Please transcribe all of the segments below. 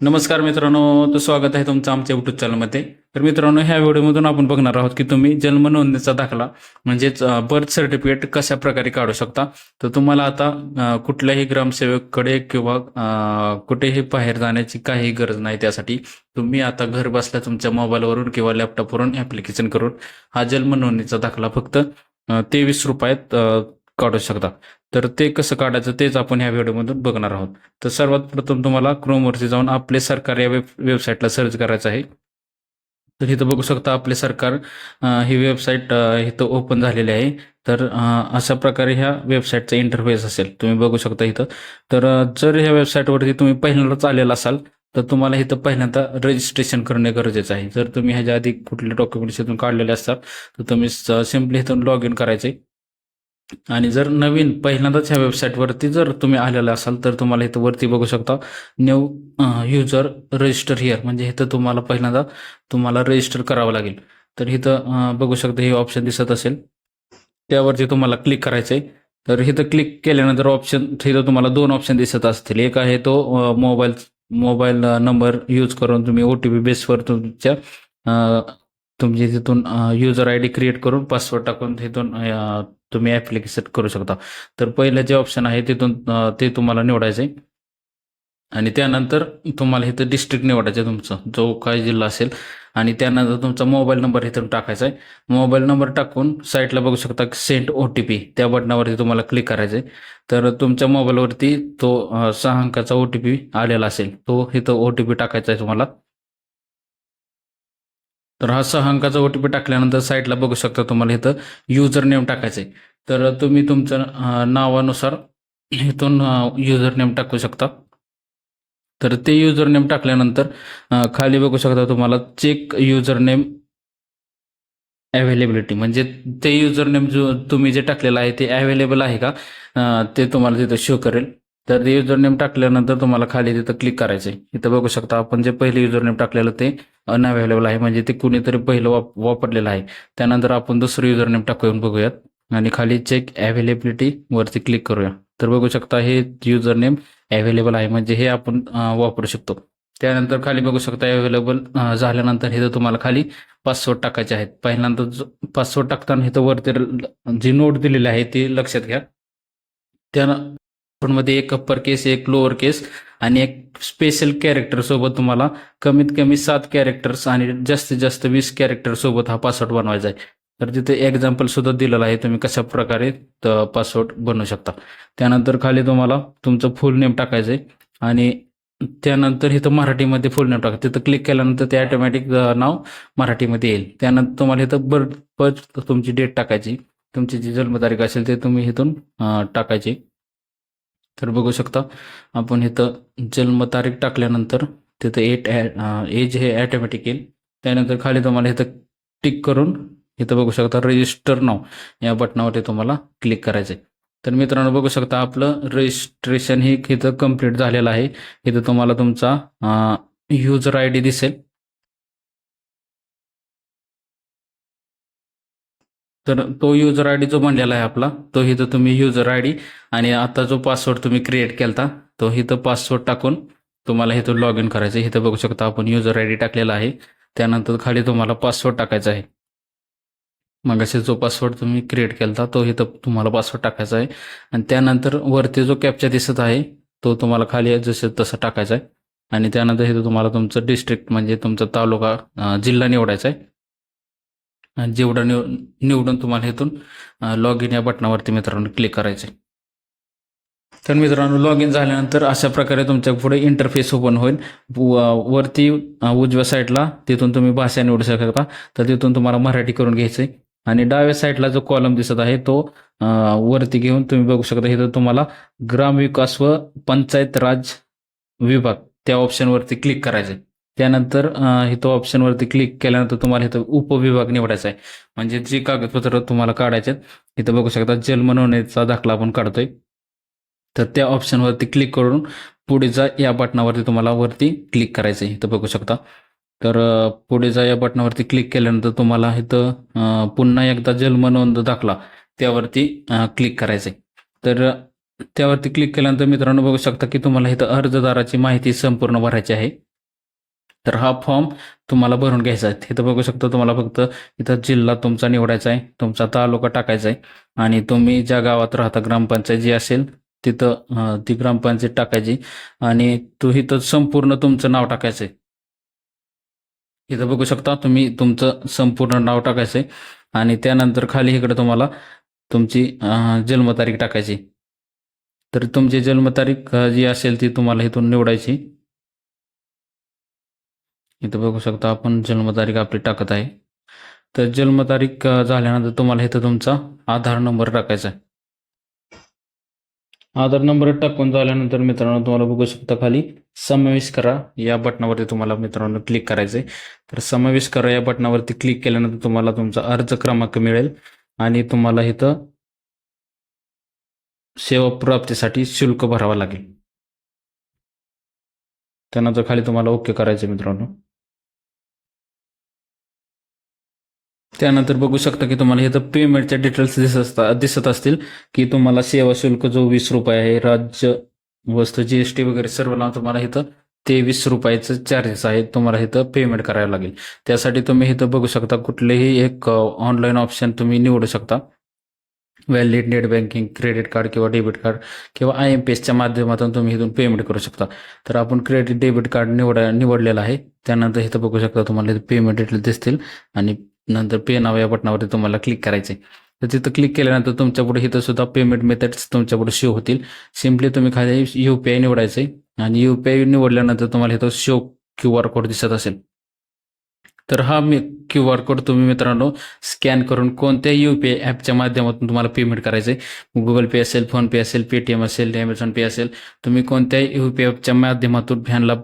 नमस्कार मित्रांनो तर स्वागत आहे तुमचं आमच्या युट्यूब चॅनलमध्ये तर मित्रांनो ह्या व्हिडिओमधून आपण बघणार आहोत की तुम्ही जन्म नोंदणीचा दाखला म्हणजेच बर्थ सर्टिफिकेट कशा प्रकारे काढू शकता? तर तुम्हाला आता कुठल्याही ग्रामसेवककडे किंवा कुठेही बाहेर जाण्याची काही गरज नाही त्यासाठी तुम्ही आता घर बसल्या तुमच्या मोबाईलवरून किंवा लॅपटॉपवरून ऍप्लिकेशन करून हा जन्म नोंदणीचा दाखला फक्त तेवीस रुपयात काढू शकता. तर ते कसं काढायचं तेच आपण ह्या व्हिडिओमधून बघणार आहोत. तर सर्वात प्रथम तुम्हाला क्रोमवरती जाऊन आपले सरकार या वेब वेबसाईटला सर्च करायचं आहे. तर इथं बघू शकता आपले सरकार ही वेबसाईट इथं ओपन झालेली आहे. तर अशा प्रकारे ह्या वेबसाईटचा इंटरफेस असेल तुम्ही बघू शकता इथं. तर जर ह्या वेबसाईटवरती तुम्ही पहिल्यांदाच आलेला असाल तर तुम्हाला इथं पहिल्यांदा रजिस्ट्रेशन करणे गरजेचं आहे. जर तुम्ही ह्याच्या आधी कुठले डॉक्युमेंट्स इथून काढलेले असतात तर तुम्ही सिम्पली इथून लॉग इन करायचे आणि जर नवीन पहिल्यांदाच ह्या वेबसाईटवरती जर तुम्ही आलेला असाल तर तुम्हाला इथं वरती बघू शकता न्यू युजर रजिस्टर हिअर म्हणजे इथं तुम्हाला पहिल्यांदा तुम्हाला रजिस्टर करावं लागेल. तर इथं बघू शकता हे ऑप्शन दिसत असेल. त्यावरती तुम्हाला क्लिक करायचं आहे तर इथं क्लिक केल्यानंतर ऑप्शन इथं तुम्हाला दोन ऑप्शन दिसत असतील. एक आहे तो मोबाईल मोबाईल नंबर यूज करून तुम्ही ओ टी पी बेसवर तुमच्या तुमची तिथून युजर आय डी क्रिएट करून पासवर्ड टाकून तिथून तुम्ही ॲप्लिकेशन करू शकता. तर पहिलं जे ऑप्शन आहे तिथून ते तुम्हाला निवडायचं आहे आणि त्यानंतर तुम्हाला इथं डिस्ट्रिक्ट निवडायचं आहे तुमचं. जो काय जिल्हा असेल. आणि त्यानंतर तुमचा मोबाईल नंबर इथून टाकायचा आहे मोबाईल नंबर टाकून साईटला बघू शकता सेंट ओ टी पी त्या बटनावरती तुम्हाला क्लिक करायचं आहे तर तुमच्या मोबाईलवरती तो सहा अंकाचा ओ टी पी आलेला असेल. तो इथं ओ टी पी टाकायचा आहे तुम्हाला. तर हा सहा अंकाचा ओ टी पी टाकल्यानंतर साईटला बघू शकता तुम्हाला इथं युजर नेम टाकायचं आहे. तर तुम्ही तुमचं नावानुसार इथून युजर नेम टाकू शकता. तर ते युजर नेम टाकल्यानंतर खाली बघू शकता तुम्हाला चेक युजर नेम अवेलेबिलिटी म्हणजे ते युजर नेम जो तुम्ही जे टाकलेलं आहे ते अवेलेबल आहे का? ते तुम्हाला तिथं शो करेल. तर ते युजर नेम टाकल्यानंतर तुम्हाला खाली तिथं क्लिक करायचं आहे इथं बघू शकता आपण जे पहिले युजर नेम टाकलेलं ते अनअवेलेबल आहे. म्हणजे ते कुणीतरी पहिलं वाप वापरलेलं आहे. त्यानंतर आपण दुसरं युजर नेम टाकून बघूयात. आणि खाली चेक अवेलेबिलिटी वरती क्लिक करूया. तर बघू शकता हे युजर नेम अवेलेबल आहे. म्हणजे हे आपण वापरू शकतो. त्यानंतर खाली बघू शकता अवेलेबल झाल्यानंतर हे तुम्हाला खाली पासवर्ड टाकायचे आहेत. पहिल्यांदा पासवर्ड टाकताना इथं वरती जी नोट दिलेली आहे ती लक्षात घ्या. त्या मध्ये एक अप्पर केस एक लोअर केस आणि एक स्पेशल कॅरेक्टर सोबत तुम्हाला कमीत कमी सात कॅरेक्टर्स आणि जास्तीत जास्त वीस कॅरेक्टर सोबत हा पासवर्ड बनवायचा आहे. तर तिथे एक्झाम्पल सुद्धा दिलेलं आहे. तुम्ही कशा प्रकारे पासवर्ड बनवू शकता. त्यानंतर खाली तुम्हाला तुमचं फुल नेम टाकायचं आहे. आणि त्यानंतर इथं मराठीमध्ये फुल नेम टाका. तिथं क्लिक केल्यानंतर ते ऑटोमॅटिक नाव मराठीमध्ये येईल. त्यानंतर तुम्हाला इथं बर्थ तुमची डेट टाकायची. तुमची जी जन्मतारीख असेल ते तुम्ही इथून टाकायची. तर बघू शकता आपण इथं जन्मतारीख टाकल्यानंतर तिथं एट एज हे ॲटोमॅटिक येईल. त्यानंतर खाली तुम्हाला इथं टिक करून इथं बघू शकता रजिस्टर नाव या बटनावरती तुम्हाला क्लिक करायचं आहे तर मित्रांनो बघू शकता आपलं रजिस्ट्रेशन हे इथं कंप्लीट झालेलं आहे. इथं तुम्हाला तुमचा युजर आय डी दिसेल. तर तो युजर आय डी जो बनलेला आहे आपला तो इथं तुम्ही युजर आय डी आणि आता जो पासवर्ड तुम्ही क्रिएट केलता तो इथं पासवर्ड टाकून तुम्हाला इथं लॉग इन करायचं आहे. इथं बघू शकता आपण युजर आय डी टाकलेला आहे. त्यानंतर खाली तुम्हाला पासवर्ड टाकायचा आहे. मग असे जो पासवर्ड तुम्ही क्रिएट केलता तो इथं तुम्हाला पासवर्ड टाकायचा आहे. आणि त्यानंतर वरती जो कॅप्चा दिसत आहे तो तुम्हाला खाली जसं तसं टाकायचा आहे. आणि त्यानंतर इथं तुम्हाला तुमचं डिस्ट्रिक्ट म्हणजे तुमचा तालुका जिल्हा निवडायचा आहे. जेवढं निव निवडून तुम्हाला इथून लॉग इन या बटनावरती मित्रांनो क्लिक करायचं आहे तर मित्रांनो लॉग इन झाल्यानंतर अशा प्रकारे तुमच्यापुढे इंटरफेस ओपन होईल. व- वरती उजव्या साईडला तिथून तुम्ही भाषा निवडू शकता. तर तिथून तुम्हाला मराठी करून घ्यायचं आहे आणि डाव्या साईडला जो कॉलम दिसत आहे तो वरती घेऊन तुम्ही बघू शकता. इथं तुम्हाला ग्रामविकास व पंचायत राज विभाग त्या ऑप्शनवरती क्लिक करायचं आहे त्यानंतर इथं ऑप्शनवरती क्लिक केल्यानंतर तुम्हाला इथं उपविभाग निवडायचा आहे. म्हणजे जी कागदपत्र तुम्हाला काढायचे आहेत, इथं बघू शकता जन्म नोंदणीचा दाखला आपण काढतोय. तर त्या ऑप्शनवरती क्लिक करून पुढे जा या बटनावरती तुम्हाला वरती क्लिक करायचं आहे इथं बघू शकता. तर पुढे जा या बटनावरती क्लिक केल्यानंतर तुम्हाला इथं पुन्हा एकदा जन्म नोंद दाखला त्यावरती क्लिक करायचं आहे तर त्यावरती क्लिक केल्यानंतर मित्रांनो बघू शकता की तुम्हाला इथं अर्जदाराची माहिती संपूर्ण भरायची आहे. तर हा फॉर्म तुम्हाला भरून घ्यायचा आहे. इथं बघू शकता तुम्हाला फक्त इथं जिल्हा तुमचा निवडायचा आहे तुमचा तालुका टाकायचा आहे आणि तुम्ही ज्या गावात राहता ग्रामपंचायत जी असेल तिथं ती ग्रामपंचायत टाकायची आणि तू इथं संपूर्ण तुमचं नाव टाकायचं आहे इथं बघू शकता तुम्ही तुमचं संपूर्ण नाव टाकायचं आहे आणि त्यानंतर खाली इकडे तुम्हाला तुमची जन्मतारीख टाकायची. तर तुमची जन्मतारीख जी असेल ती तुम्हाला इथून निवडायची. इथं बघू शकता आपण जन्मतारीख आपली टाकत आहे. तर जन्मतारीख झाल्यानंतर तुम्हाला इथं तुमचा आधार नंबर टाकायचा आहे. आधार नंबर टाकून झाल्यानंतर मित्रांनो तुम्हाला बघू शकता खाली समावेश करा. या बटनावरती तुम्हाला मित्रांनो क्लिक करायचं आहे तर समावेश करा. या बटनावरती क्लिक केल्यानंतर तुम्हाला तुमचा अर्ज क्रमांक मिळेल आणि तुम्हाला इथं सेवा प्राप्तीसाठी शुल्क भरावा लागेल. त्यानंतर खाली तुम्हाला ओके करायचं आहे मित्रांनो. त्यानंतर बघू शकता की तुम्हाला इथं पेमेंटच्या डिटेल्स दिसत असता दिसत असतील की तुम्हाला सेवा शुल्क जो वीस रुपये आहे राज्य वस्तू जी एस टी वगैरे सर्व लावून तुम्हाला इथं तेवीस रुपयाचं चार्जेस आहे तुम्हाला इथं पेमेंट करायला लागेल. त्यासाठी तुम्ही इथं बघू शकता कुठलेही एक ऑनलाईन ऑप्शन तुम्ही निवडू शकता. Valid net banking credit card किंवा डेबिट कार्ड किंवा आय एम पी एसच्या माध्यमातून तुम्ही इथून पेमेंट करू शकता. तर आपण क्रेडिट डेबिट कार्ड निवडा निवडलेलं आहे. त्यानंतर इथं बघू शकता तुम्हाला इथं पेमेंट डिटेल दिसतील आणि नंतर पे नाव या बटनावरती तुम्हाला क्लिक करायचे तर तिथं क्लिक केल्यानंतर तुमच्यापुढे इथं सुद्धा पेमेंट मेथड्स तुमच्यापुढे शो होतील. सिम्पली तुम्ही खाली यू पी आय निवडायचे आणि यू पी आय निवडल्यानंतर तुम्हाला इथं शो क्यू आर कोड दिसत असेल. तर हा मी क्यू आर कोड तुम्ही मित्रांनो स्कॅन करून कोणत्याही यू पी आय ॲपच्या माध्यमातून तुम्हाला पेमेंट करायचं आहे गुगल पे असेल फोनपे असेल पेटीएम असेल ॲमेझॉन पे असेल. तुम्ही कोणत्याही यू पी आय ॲपच्या माध्यमातून फॅनला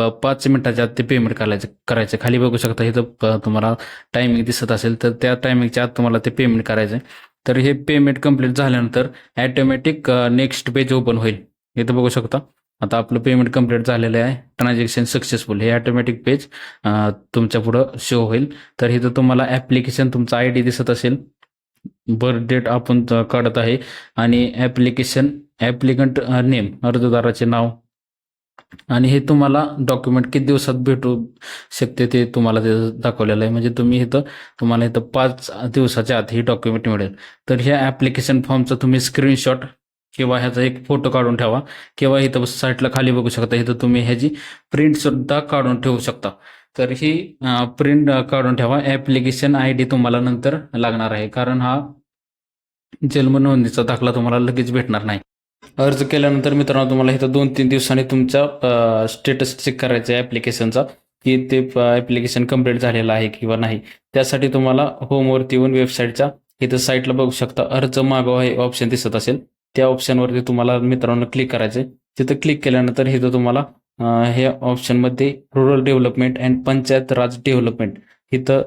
प पाच मिनिटाच्या आत ते पेमेंट करायचं करायचं. खाली बघू शकता इथं तुम्हाला टायमिंग दिसत असेल तर त्या टायमिंगच्या आत तुम्हाला ते पेमेंट करायचं आहे तर हे पेमेंट कंप्लीट झाल्यानंतर ॲटोमॅटिक नेक्स्ट पेज ओपन होईल. इथं बघू शकता. आता आपलं पेमेंट कंप्लीट झालेलं आहे. ट्रान्झॅक्शन सक्सेसफुल हे ऑटोमॅटिक पेज तुमच्या पुढं शो होईल. तर इथं तुम्हाला ॲप्लिकेशन तुमचा आय डी दिसत असेल. बर्थ डेट आपण काढत आहे. आणि ॲप्लिकेशन ॲप्लिकंट नेम अर्जदाराचे नाव. आणि हे तुम्हाला डॉक्युमेंट किती दिवसात भेटू शकते ते तुम्हाला ते दाखवलेलं आहे. म्हणजे तुम्ही इथं तुम्हाला इथं पाच दिवसाच्या आत ही डॉक्युमेंट मिळेल. तर ह्या ॲप्लिकेशन फॉर्मचा तुम्ही स्क्रीनशॉट किंवा ह्याचा एक फोटो काढून ठेवा. किंवा इथं साईटला खाली बघू शकता इथं तुम्ही ह्याची प्रिंट सुद्धा काढून ठेवू शकता. तर ही प्रिंट काढून ठेवा. ॲप्लिकेशन आय डी तुम्हाला नंतर लागणार आहे. कारण हा जन्म नोंदणीचा दाखला तुम्हाला लगेच भेटणार नाही. अर्ज केल्यानंतर मित्रांनो तुम्हाला इथं दोन तीन दिवसांनी तुमचा स्टेटस चेक करायचा आहे ॲप्लिकेशनचा की ते ॲप्लिकेशन कंप्लीट झालेलं आहे किंवा नाही. त्यासाठी तुम्हाला होमवरती येऊन वेबसाईटच्या इथं साईटला बघू शकता अर्ज मागवा हे ऑप्शन दिसत असेल. त्या ऑप्शनवरती तुम्हाला मित्रांनो क्लिक करायचे तिथं क्लिक केल्यानंतर इथं तुम्हाला हे ऑप्शनमध्ये rural development and Panchayat Raj development इथं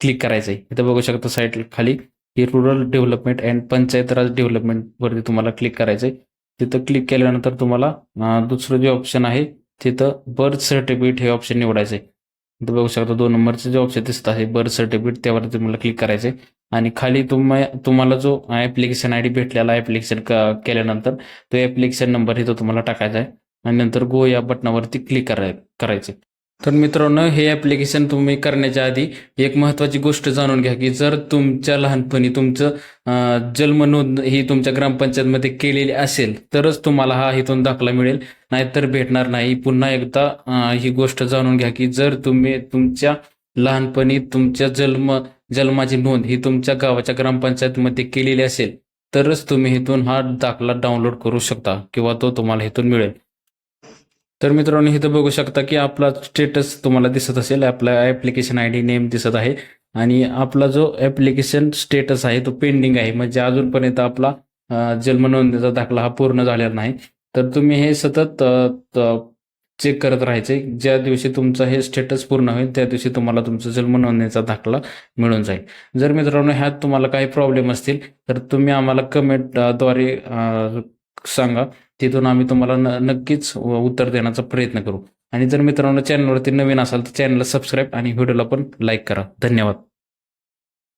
क्लिक करायचं आहे इथं बघू शकता साईट खाली. ही rural development and Panchayat Raj development वरती तुम्हाला क्लिक करायचं आहे तिथं क्लिक केल्यानंतर तुम्हाला दुसरं जे ऑप्शन आहे तिथं बर्थ सर्टिफिकेट हे ऑप्शन निवडायचं आहे इथं बघू शकता दोन नंबरचं जे ऑप्शन दिसत आहे बर्थ सर्टिफिकेट त्यावरती तुम्हाला क्लिक करायचं आहे आणि खाली तुम्हा तुम्हाला जो ॲप्लिकेशन आय डी भेटलेला ॲप्लिकेशन केल्यानंतर तो ॲप्लिकेशन नंबर इथं तुम्हाला टाकायचा आहे. आणि नंतर गो या बटनावरती क्लिक कराय करायचे तर मित्रांनो हे ॲप्लिकेशन तुम्ही करण्याच्या आधी एक महत्त्वाची गोष्ट जाणून घ्या की जर तुमच्या लहानपणी तुमचं जन्म नोंद ही तुमच्या ग्रामपंचायतमध्ये केलेली असेल तरच तुम्हाला हा इथून दाखला मिळेल. नाहीतर भेटणार नाही. पुन्हा एकदा ही गोष्ट जाणून घ्या की जर तुम्ही तुमच्या लहानपणी तुमच्या जन्म जन्माची नोंद ही तुमच्या गावाच्या ग्रामपंचायतमध्ये केलेली असेल तरच तुम्ही इथून हा दाखला डाउनलोड करू शकता किंवा तो तुम्हाला इथून मिळेल. तर मित्रांनो इथं बघू शकता की आपला स्टेटस तुम्हाला दिसत असेल. आपला ॲप्लिकेशन आय डी नेम दिसत आहे. आणि आपला जो ॲप्लिकेशन स्टेटस आहे तो पेंडिंग आहे. म्हणजे अजूनपर्यंत आपला जन्म नोंदणीचा दाखला हा पूर्ण झालेला नाही. तर तुम्ही हे सतत चेक करत राहायचे. ज्या दिवशी तुमचं हे स्टेटस पूर्ण होईल त्या दिवशी तुम्हाला तुमचा जन्म नोंदणीचा दाखला मिळून जाईल. जर मित्रांनो ह्यात तुम्हाला काही प्रॉब्लेम असतील तर तुम्ही आम्हाला कमेंटद्वारे सांगा. तिथून आम्ही तुम्हाला न नक्कीच उत्तर देण्याचा प्रयत्न करू. आणि जर मित्रांनो चॅनलवरती नवीन असाल तर चॅनलला सबस्क्राईब आणि व्हिडिओला पण लाईक करा. धन्यवाद.